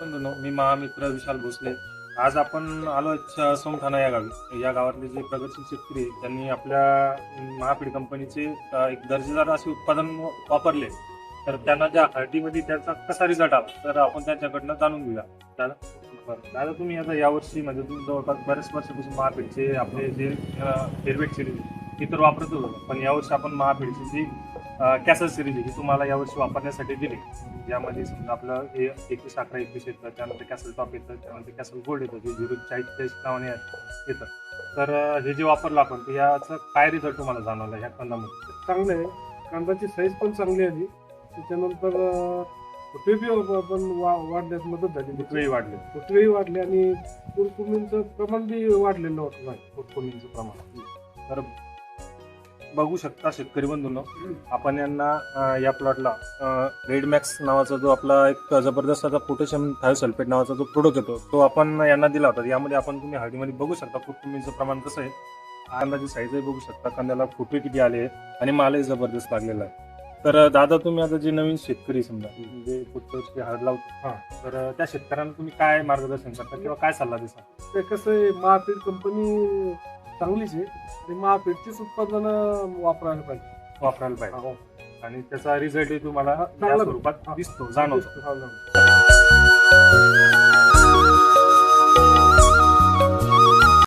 बंधूंनो, मी महामित्र विशाल भोसले. आज आपण आलो च- या गावी. या गावातले जे प्रगतशील शेतकरी आहेत, त्यांनी आपल्या महापीड कंपनीचे एक दर्जेदार असे उत्पादन वापरले. तर त्यांना ज्या हळदीमध्ये त्याचा कसा रिझल्ट आला तर आपण त्यांच्याकडनं जाणून घेऊया. दादा? बरं. दादा तुम्ही आता यावर्षी म्हणजे तुम्ही जवळपास बऱ्याच वर्षापासून महापीडचे आपले जे हेरवेट सिरीज ती तर वापरत होतो. पण यावर्षी आपण महापीडची जी कॅसल सिरीज ही तुम्हाला यावर्षी वापरण्यासाठी दिली. यामध्ये समजा आपलं हे एकवीस अकरा एकवीस येतं त्यानंतर कॅसल टॉप येतं त्यानंतर कॅसल गोल्ड येतं जे झिरो चाळीस चाळीस नावाने येतं. तर हे जे वापरलं आपण तर याचा काय रिझल्ट तुम्हाला जाणवला ह्या कंदामध्ये? चांगलं आहे. कांद्याची साईज पण चांगली आली त्याच्यानंतर बी पण वा- वाढण्यास मदत झाली. वेळी वाढले. फुटवेही वाढले आणि कुरकुमींचं प्रमाण बी वाढलेलं होतं. नाही फुटकुमीचं प्रमाण. तर बघू शकता शेतकरी बंधूंनो. आपण यांना अं, या प्लॉटला रेड मॅक्स नावाचा जो आपला एक जबरदस्त असा पोटॅशियम थायोसल्फेट नावाचा जो प्रोडक्ट येतो तो आपण यांना दिला होता. यामध्ये आपण तुम्ही हळदीमध्ये बघू शकता फुटकुमीचं प्रमाण कसं आहे. कांद्याची साईजही बघू शकता. कांद्याला फुटवे किती आले आहेत आणि मालही जबरदस्त लागलेला आहे. तर अं, दादा तुम्ही आता जे नवीन शेतकरी समजा जे पुढच्या हळद लावतो हा. तर अं, त्या शेतकऱ्यांना तुम्ही काय मार्गदर्शन करता किंवा काय सल्ला देता ते कसं आहे महापीठ कंपनी चांगलीच आहे आणि महापीठचीच उत्पादनं वापरायला पाहिजे वापरायला पाहिजे हो. आणि त्याचा रिझल्ट तुम्हाला या चांगला स्वरूपात. दिसतो जाणवतो हा, जाणवतो.